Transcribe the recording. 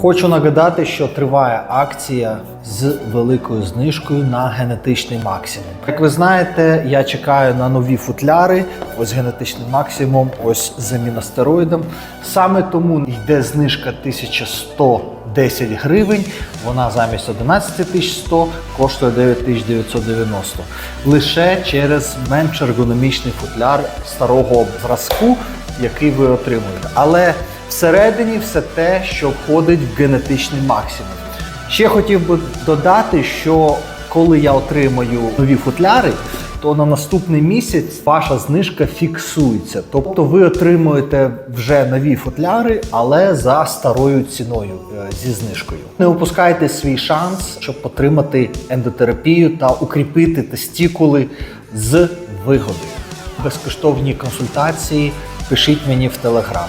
Хочу нагадати, що триває акція з великою знижкою на генетичний максимум. Як ви знаєте, я чекаю на нові футляри. Ось генетичний максимум, ось з аміностероїдом. Саме тому йде знижка 1110 гривень. Вона замість 11100 коштує 9990. Лише через менш ергономічний футляр старого зразку, який ви отримуєте. Але всередині все те, що входить в генетичний максимум. Ще хотів би додати, що коли я отримаю нові футляри, то на наступний місяць ваша знижка фіксується. Тобто ви отримуєте вже нові футляри, але за старою ціною е, зі знижкою. Не упускайте свій шанс, щоб отримати ендотерапію та укріпити тестікули з вигодою. Безкоштовні консультації пишіть мені в телеграм.